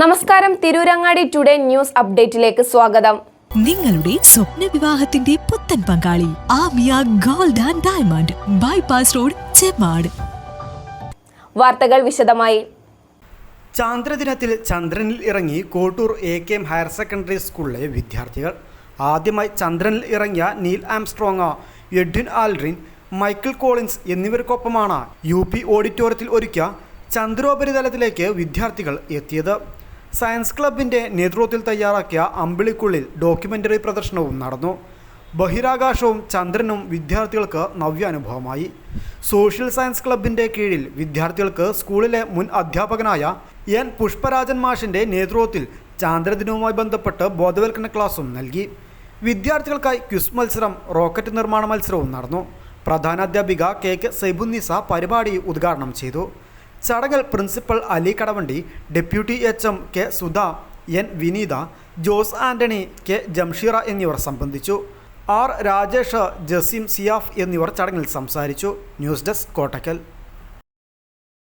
നമസ്കാരം. Tirurangadi today news അപ്ഡേറ്റിലേക്ക് സ്വാഗതം. നിങ്ങളുടെ സ്വപ്ന വിവാഹത്തിന്റെ പുത്തൻ പങ്കാളി Amiya gold and diamond bypass road Chemmad വാർത്തകൾ വിശദമായി. ചാന്ദ്രദിനത്തിൽ ചന്ദ്രനിൽ ഇറങ്ങി Kottur A K M higher secondary സ്കൂളിലെ വിദ്യാർത്ഥികൾ. ആദ്യമായി ചന്ദ്രനിൽ ഇറങ്ങിയ Neil Armstrong Edwin Aldrin Michael Collins എന്നിവർക്കൊപ്പമാണ് U P ഓഡിറ്റോറിയത്തിൽ ഒരുക്കിയ ചന്ദ്രോപരിതലത്തിലേക്ക് വിദ്യാർത്ഥികൾ എത്തിയത്. സയൻസ് ക്ലബിന്റെ നേതൃത്വത്തിൽ തയ്യാറാക്കിയ അമ്പിളിക്കുള്ളിൽ ഡോക്യുമെന്ററി പ്രദർശനവും നടന്നു. ബഹിരാകാശവും ചന്ദ്രനും വിദ്യാർത്ഥികൾക്ക് നവ്യാനുഭവമായി. സോഷ്യൽ സയൻസ് ക്ലബിന്റെ കീഴിൽ വിദ്യാർത്ഥികൾക്ക് സ്കൂളിലെ മുൻ അധ്യാപകനായ എൻ. പുഷ്പരാജൻ മാഷിന്റെ നേതൃത്വത്തിൽ ചാന്ദ്രദിനവുമായി ബന്ധപ്പെട്ട് ബോധവൽക്കരണ ക്ലാസും നൽകി. വിദ്യാർത്ഥികൾക്കായി ക്വിസ് മത്സരം റോക്കറ്റ് നിർമ്മാണ മത്സരവും നടന്നു. പ്രധാനാധ്യാപിക കെ. കെ. സൈബുന്നിസ പരിപാടി ഉദ്ഘാടനം ചെയ്തു. ചടങ്ങിൽ principal Ali Kadavandi deputy H M K Sudha N Vineetha Jose Antony K Jamsheera എന്നിവർ സംബന്ധിച്ചു. ആർ രാജേഷ് ജസീം സിയാഫ് എന്നിവർ ചടങ്ങിൽ സംസാരിച്ചു. News desk Kottakkal.